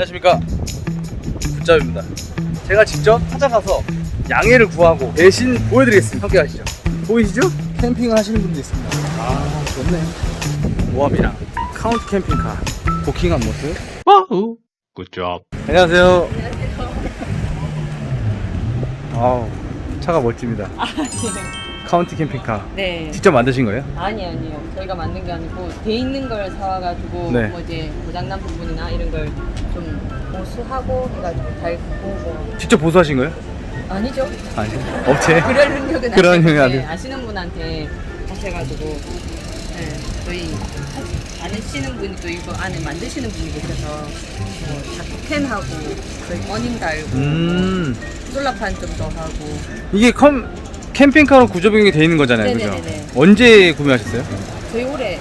안녕하십니까. 굿잡입니다. 제가 직접 찾아가서 양해를 구하고 대신 보여드리겠습니다. 함께 가시죠. 보이시죠? 캠핑을 하시는 분도 있습니다. 아 좋네. 모함이랑 카운트 캠핑카 부킹한 모습. Wahoo! Good job. 안녕하세요. 아우 차가 멋집니다 카운티 캠핑카 네. 직접 만드신 거예요? 아니 아니요. 저희가 만든 게 아니고 돼 있는 걸 사와가지고 네. 뭐 이제 고장난 부분이나 이런 걸 좀 보수하고 해가지고 달고 뭐 직접 보수하신 거예요? 아니죠. 아니 업체 그럴 능력은 그런 능력이 안 돼. 아시는 분한테 하셔가지고 네, 저희 하- 아시는 분이 또 이거 안에 만드시는 분이 계셔서 뭐 작텐하고 저희 어닝 달고 음 솔라판 좀 더 하고 이게 컴 캠핑카로 구조 변경이 돼 있는 거잖아요 그죠? 네네네네. 언제 구매하셨어요? 저희 올해.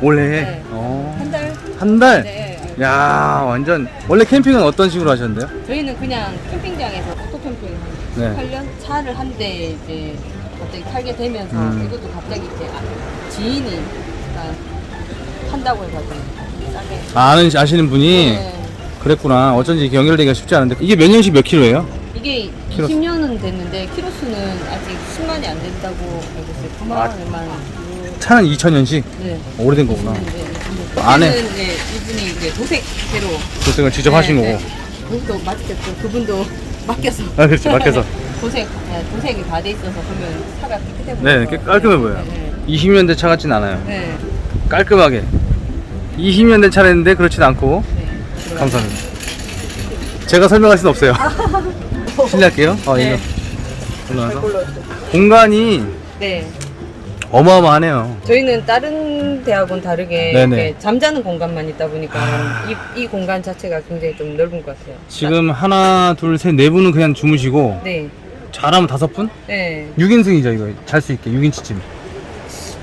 올해 네. 어. 한 달? 한 달? 네. 야 완전 원래 캠핑은 어떤 식으로 하셨는데요? 저희는 그냥 캠핑장에서 오토 캠핑 네. 한 8년 차를 한 대 이제 갑자기 탈게 되면서 음. 이것도 갑자기 이제 아- 지인이 탄다고 해가지고 싸게 아, 아는 아시는 분이 네. 그랬구나 어쩐지 이렇게 연결되기가 쉽지 않은데 이게 몇 년씩 몇 킬로예요? 이게 키로수. 20년은 됐는데 키로수는 아직 10만이 안 된다고 알고 있어요 9만 아. 얼마는 차는 2000년씩 네. 오래된 거구나 네. 안에? 이제 이분이 이제 도색제로 도색을 직접 하신 거고 그분도 맡겼죠 그분도 맡겨서 아, 그렇지, 맡겨서. 도색 네, 도색이 다 돼 있어서 그러면 차가 깨끗해 보여서 네꽤 깔끔해 보여요 네. 20년 된차 같진 않아요 네. 깔끔하게 20년 된 차랬는데 그렇진 않고 네. 감사합니다 제가 설명할 수는 없어요 실례할게요 어, 네. 올라가서 골라주세요. 공간이 네. 어마어마하네요 저희는 다른 대학은 다르게 네네. 이렇게 잠자는 공간만 있다 보니까 아. 이, 이 공간 자체가 굉장히 좀 넓은 것 같아요. 지금 하나 둘 셋 네 분은 그냥 주무시고 네. 잘하면 다섯 분? 네. 6인승이죠 이거 잘 수 있게 6인치쯤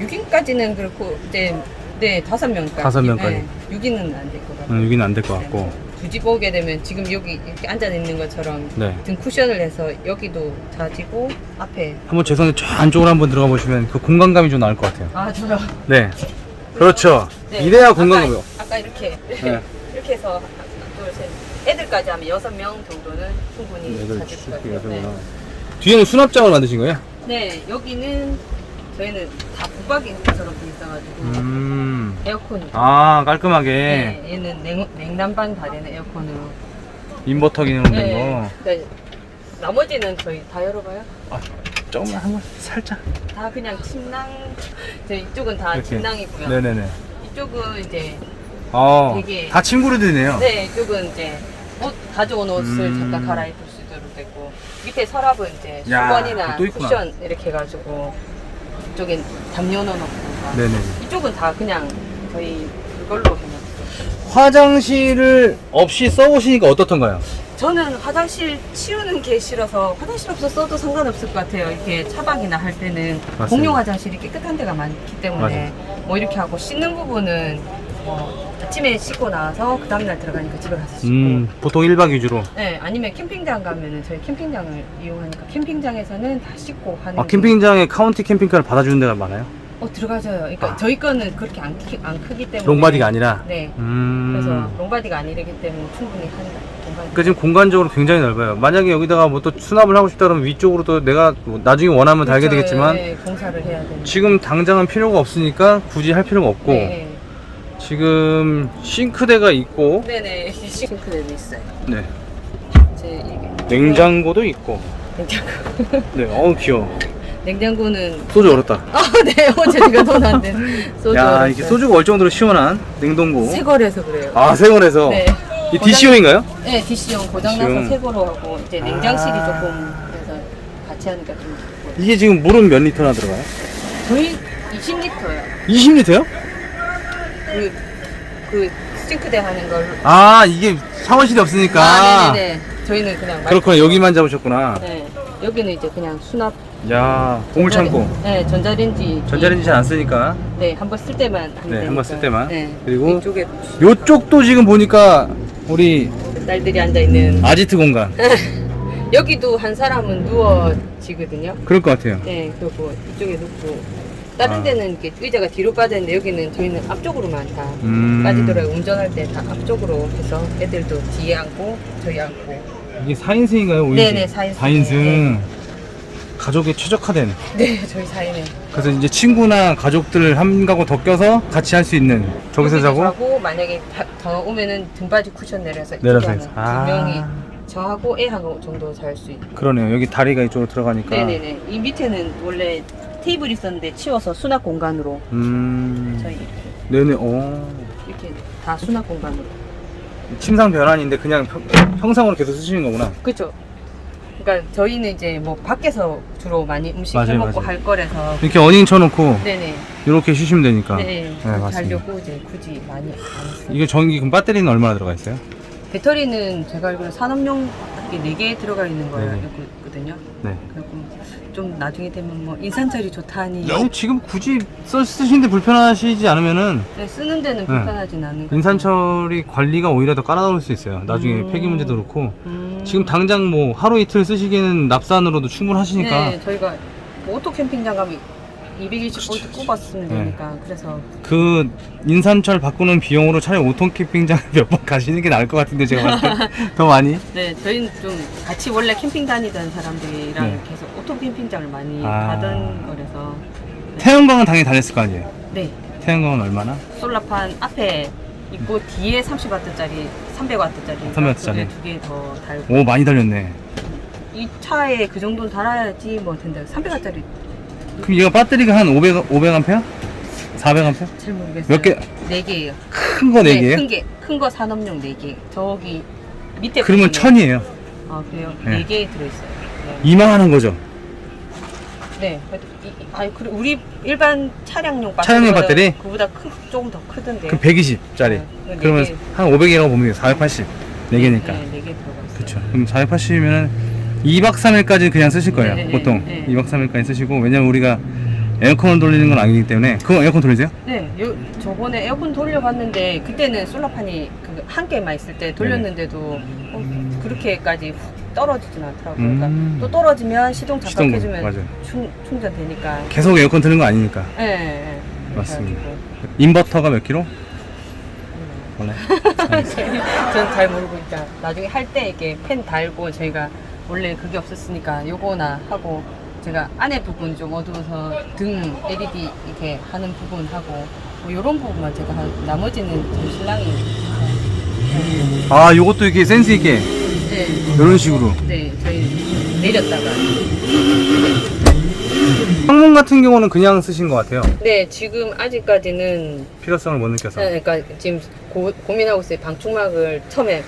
6인까지는 그렇고 이제 네 다섯 명까지. 다섯 명까지. 네, 6인은 안 될 것 같아요. 음, 6인 안될 것 같고 굳이 보게 되면 지금 여기 이렇게 앉아 있는 것처럼 네 등 쿠션을 해서 여기도 자지고 앞에 한번 죄송한데 저 안쪽으로 한번 들어가 보시면 그 공간감이 좀 나을 것 같아요 아 저요. 네 그렇죠 네. 이래야 공간감이 아까, 아까 이렇게 네. 이렇게 해서 하나, 둘, 셋. 애들까지 하면 여섯 명 정도는 충분히 애들. 여섯 명. 뒤에는 수납장을 만드신 거예요? 네. 네, 여기는 저희는 다 부박인처럼 돼 있어가지고 음. 에어컨이. 아 깔끔하게 네, 얘는 냉, 냉난방 다 되는 에어컨으로. 인버터 기능으로 된 네. 네. 나머지는 저희 다 열어봐요. 거. 아, 조금만 한번 살짝. 다 그냥 침낭. 저 이쪽은 다 이렇게. 침낭이고요. 네네네. 이쪽은 이제 어, 되게- 다 친구들이네요. 네, 이쪽은 이제 옷 가져온 옷을 음. 잠깐 갈아입을 수 있도록 됐고 밑에 서랍은 이제 야, 수건이나 또 있구나. 쿠션 이렇게 해가지고 이쪽엔 담요 넣어놓고 네네. 이쪽은 다 그냥 저희 그걸로 해놨어요. 화장실을 없이 써보시니까 어떻던가요? 저는 화장실 치우는 게 싫어서 화장실 없어 써도 상관없을 것 같아요. 이렇게 차박이나 할 때는 맞습니다. 공용 화장실이 깨끗한 데가 많기 때문에 뭐 이렇게 하고 씻는 부분은 뭐 아침에 씻고 나와서 그 다음날 들어가니까 집에 가서 씻고 음, 보통 1박 2주로. 네, 아니면 캠핑장 가면은 저희 캠핑장을 이용하니까 캠핑장에서는 다 씻고 하는. 아, 게- 캠핑장에 카운티 캠핑카를 받아주는 데가 많아요? 어 들어가져요. 그러니까 아. 저희 거는 그렇게 안, 크, 안 크기 때문에. 롱바디가 아니라? 네. 음. 그래서 롱바디가 아니기 때문에 충분히 한다. 그 지금 공간적으로 굉장히 넓어요. 만약에 여기다가 뭐 또 수납을 하고 싶다 그러면 위쪽으로 또 내가 뭐 나중에 원하면 달게 그렇죠. 되겠지만 네, 공사를 해야 되는. 지금 당장은 필요가 없으니까 굳이 할 필요가 없고 네. 지금 싱크대가 있고 네네. 싱크대도 있어요. 네. 제 이게. 냉장고도 있고 냉장고. 네 어우 귀여워 냉장고는. 소주 얼었다 아, 네. 어제 제가 돈 안 된 소주. 야 얼었어요. 소주가 얼 정도로 시원한 냉동고 새 거래서 그래요. 아 세원에서 네. 이 DCO인가요? 네, DC용 고장나서 DC용. 새 거로 하고 이제 냉장실이 아. 조금 그래서 같이 하니까 좀 좋고. 이게 지금 물은 몇 리터나 들어가요? 저희 20리터요. 20리터요? 그, 그 싱크대 하는 걸로. 아 이게 샤워실이 없으니까 아, 네네네. 저희는 그냥. 그렇구나 여기만 잡으셨구나 네. 여기는 이제 그냥 수납. 야 보물 창고 네, 전자레인지. 전자레인지 잘 안 쓰니까 네, 한 번 쓸 때만. 하면 네, 한번 쓸 되니까. 때만. 네. 그리고 이쪽에 요쪽도 지금 보니까 우리 딸들이 앉아 있는. 아지트 공간 여기도 한 사람은 누워지거든요. 그럴 것 같아요 네, 그리고 이쪽에 놓고 다른 아. 데는 이렇게 의자가 뒤로 빠졌는데 여기는 저희는 앞쪽으로만 다 음. 빠지더라고요. 운전할 때 다 앞쪽으로 해서 애들도 뒤에 앉고 저희 앉고. 이게 4인승인가요? 5인승? 네네, 4인승. 4인승. 네. 가족에 최적화된. 네, 저희 사이는. 그래서 이제 친구나 가족들 한 가구 더 껴서 같이 할 수 있는. 저기서 자고? 만약에 다- 더 오면은 등받이 쿠션 내려서 내려서 이쪽에 해서. 아. 두 명이 저하고 애한 정도 잘 수 있고. 그러네요. 여기 다리가 이쪽으로 들어가니까. 네네네. 이 밑에는 원래 테이블 있었는데 치워서 수납 공간으로 음. 저희 이렇게, 네네. 오. 이렇게 다 수납 공간으로. 침상 변환인데 그냥 평, 평상으로 계속 쓰시는 거구나. 그렇죠. 그러니까 저희는 이제 뭐 밖에서 주로 많이 음식 맞아요, 해 먹고 맞아요. 할 거라서 이렇게 어닝 쳐놓고 네네. 이렇게 쉬시면 되니까. 네, 맞습니다. 자려고 이제 굳이 많이 안. 이게 전기 그럼 배터리는 얼마나 들어가 있어요? 배터리는 제가 알기로 산업용 이렇게 4개 들어가 있는. 있거든요. 네. 그리고 좀 나중에 되면 뭐 인산철이 좋다니 아니 지금 굳이 써 쓰시는데 불편하시지 않으면은 네, 쓰는 데는 불편하진 않은 것 인산철이 관리가 오히려 더 까다로울 수 있어요. 나중에 음. 폐기 문제도 그렇고 음. 지금 당장 뭐 하루 이틀 쓰시기에는 납산으로도 충분하시니까 네, 저희가 뭐 오토 캠핑장 가면 220볼트 꼽았으면 네. 되니까 그래서 그 인산철 바꾸는 비용으로 차라리 오톤 캠핑장 몇 번 가시는 게 나을 것 같은데 제가 봤을 때 더 많이 네, 저희는 좀 같이 원래 캠핑 다니던 사람들이랑 네. 계속 오토 캠핑장을 많이 아. 가던 거라서 태양광은 당연히 다녔을 거 아니에요. 네, 태양광은 얼마나? 솔라판 앞에 있고 뒤에 30W짜리, 300W짜리 300W. 두개 더 달고 오 많이 달렸네. 이 차에 그 정도는 달아야지 뭐 된다. 300W짜리 그럼 얘가 배터리가 한 500, 500A? 400A? 잘 모르겠어요. 몇 개? 네 개예요. 큰거 4개예요? 큰 게, 큰 거 산업용 네 개. 저기 밑에 그러면 보시면- 천이에요. 아 그래요? 네. 네 개 들어있어요. 네. 이만한 거죠. 네. 그래도 이- 이- 아니 그리고 우리 일반 차량용 배터리 차량용 배터리? 그보다 크, 조금 더 크던데. 그럼 120짜리. 네, 네 그러면 개. 한 500이라고 보면 돼요. 480. 4개니까. 네, 네개 들어가 있어요. 그쵸. 그럼 480이면 2박 3일까지 그냥 쓰실 거예요. 네, 네, 보통. 네. 2박 3일까지 쓰시고. 왜냐면 우리가 에어컨을 돌리는 건 아니기 때문에. 그거 에어컨 돌리세요? 네, 요, 저번에 에어컨 돌려봤는데 그때는 솔라판이 그 한 개만 있을 때 돌렸는데도 어, 그렇게까지 훅 떨어지진 않더라고요. 그러니까 음. 또 떨어지면 시동 시동, 작동해주면 맞아요. 충, 충전되니까. 계속 에어컨 트는 거 아니니까. 네, 네. 맞습니다. 그래가지고. 인버터가 몇 킬로? 몰라요. 전 잘 모르고 있다. 나중에 할 때 이렇게 펜 달고 저희가 원래 그게 없었으니까 요거나 하고 제가 안에 부분 좀 어두워서 등 LED 이렇게 하는 부분 하고 뭐 요런 부분만 제가 하고 나머지는 저희 신랑이 아, 요것도 이렇게 센스 있게. 네, 이런 식으로. 네 저희 내렸다가 창문 같은 경우는 그냥 쓰신 것 같아요. 네 지금 아직까지는 필요성을 못 느껴서. 네, 그러니까 지금 고, 고민하고 있어요 방충막을 처음에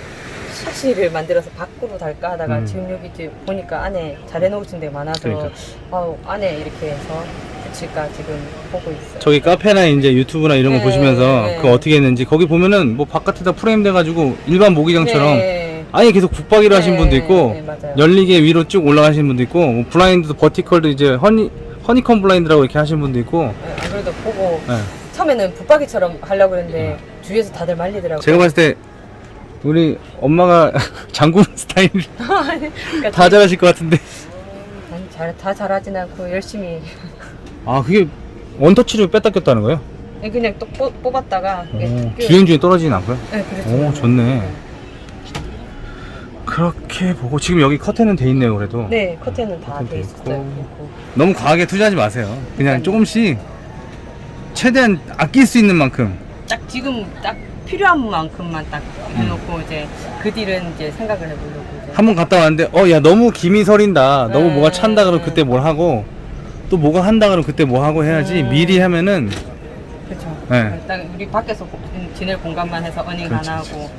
샤시를 만들어서 밖으로 달까 하다가 음. 지금 여기 이제 보니까 안에 잘 해놓으신 데 많아서 그러니까. 아우 안에 이렇게 해서 붙일까 지금 보고 있어요. 저기 카페나 이제 유튜브나 이런 거 네, 보시면서 네. 그 어떻게 했는지 거기 보면은 뭐 바깥에다 프레임 돼가지고 일반 모기장처럼 네, 아예 계속 붙박이로 하신 네, 분도 있고 네, 맞아요. 열리게 위로 쭉 올라가시는 분도 있고 뭐 블라인드도 버티컬도 이제 허니 허니컴 블라인드라고 이렇게 하시는 분도 있고 네, 안 그래도 보고 네. 처음에는 붙박이처럼 하려고 그랬는데 주위에서 다들 말리더라고요. 제가 봤을 때 우리 엄마가 장군 스타일 그러니까 다 잘하실 것 같은데 아니, 잘, 다 잘하진 않고 열심히 아 그게 원터치로 뺐다 꼈다는 거예요? 그냥 또 뽑, 뽑았다가 이게 오, 그- 주행 중에 떨어지진 않고요? 네, 그랬죠. 오 좋네 그렇게 보고 지금 여기 커튼은 돼 있네요 그래도 네, 커튼은 다 커튼 돼 돼 있어요. 있고. 너무 과하게 투자하지 마세요 그냥. 조금씩 최대한 아낄 수 있는 만큼 딱 지금 딱 필요한 만큼만 딱 음. 해놓고 이제 그 뒤는 이제 생각을 해보려고 이제. 한 번 갔다 왔는데 어 야 너무 김이 서린다 너무 네. 뭐가 찬다 그러면 그때 뭘 하고 또 뭐가 한다 그러면 그때 뭐 하고 해야지 음. 미리 하면은 그렇죠. 네. 일단 우리 밖에서 고- 지낼 공간만 해서 어닝 그렇죠, 하나 하고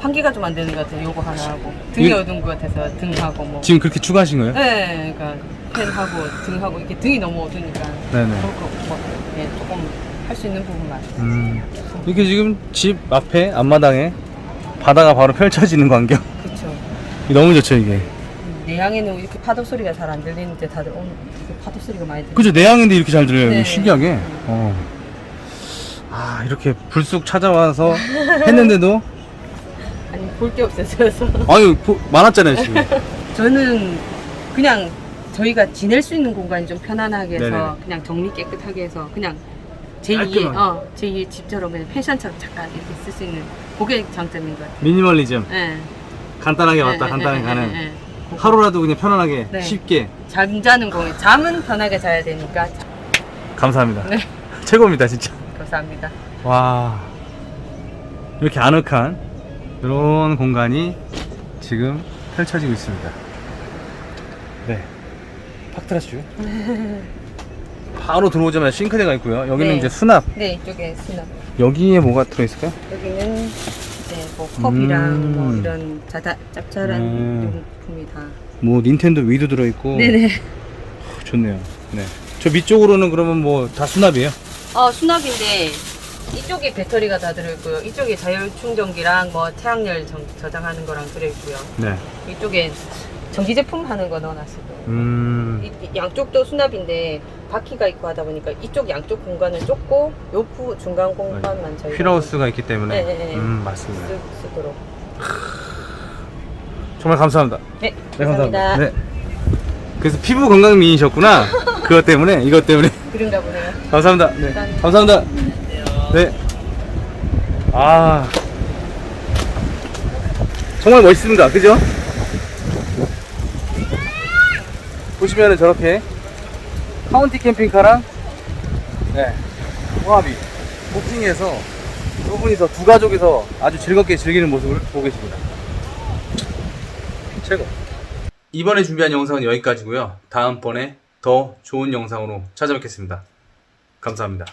환기가 좀 안 되는 것 같아요. 요거 하나 하고 등이 이- 어두운 것 같아서 등 하고 뭐. 지금 그렇게 추가하신 거예요? 네, 그러니까 펜하고 등하고 이렇게 등이 너무 어두니까. 네네. 그거 뭐, 네, 조금 할 수 있는 부분만. 음. 이렇게 지금 집 앞에 앞마당에 바다가 바로 펼쳐지는 광경 그렇죠. 너무 좋죠 이게 내양에는 이렇게 파도 소리가 잘 안 들리는데 다들 오늘 이렇게 파도 소리가 많이 들려. 그죠 내양인데 이렇게 잘 들려요 네. 신기하게 어. 아 이렇게 불쑥 찾아와서 했는데도 아니 볼 게 없어서 아유 보- 많았잖아요 지금 저는 그냥 저희가 지낼 수 있는 공간이 좀 편안하게 해서 네네네. 그냥 정리 깨끗하게 해서 그냥 제2의 깔끔하게. 어, 제2의 집처럼 그냥 펜션처럼 잠깐 이렇게 쓸 수 있는 그게 장점인 것 같아요. 미니멀리즘. 예. 간단하게 왔다, 예, 간단하게 예, 가는. 예, 예. 하루라도 그냥 편안하게, 네. 쉽게. 잠자는 공간, 잠은 편하게 자야 되니까 자- 감사합니다. 네. 최고입니다, 진짜. 감사합니다. 와. 이렇게 아늑한 이런 공간이 지금 펼쳐지고 있습니다. 네. 팍트라슈. 바로 들어오자마자 싱크대가 있고요. 여기는 네. 이제 수납. 네, 이쪽에 수납. 여기에 뭐가 들어있을까요? 여기는 이제 뭐 컵이랑 음. 뭐 이런 자다, 짭짤한 음. 용품이 다. 뭐 닌텐도 위도 들어있고. 네네. 좋네요. 네. 저 밑쪽으로는 그러면 뭐 다 수납이에요? 어, 수납인데 이쪽에 배터리가 다 들어있고요. 이쪽에 자율 충전기랑 뭐 태양열 정- 저장하는 거랑 들어있고요. 네. 이쪽에 전기 제품 하는 거 넣어놨어요. 음. 이, 이 양쪽도 수납인데 바퀴가 있고 하다 보니까 이쪽 양쪽 공간은 좁고 요프 중간 공간만 저희가 휠하우스가 있기 때문에. 네, 네, 네. 음, 맞습니다. 쓰, 쓰도록. 정말 감사합니다. 네, 네, 감사합니다. 감사합니다. 네. 그래서 피부 건강 미인이셨구나. 그것 때문에, 이것 때문에. 그런가 보네요. 감사합니다. 네. 감사합니다. 감사합니다. 네. 아. 정말 멋있습니다. 그죠? 보시면은 저렇게 카운티 캠핑카랑 네. 호합이 부킹해서 두 분이서 두 가족이서 아주 즐겁게 즐기는 모습을 보고 계십니다. 최고. 이번에 준비한 영상은 여기까지고요. 다음번에 더 좋은 영상으로 찾아뵙겠습니다. 감사합니다.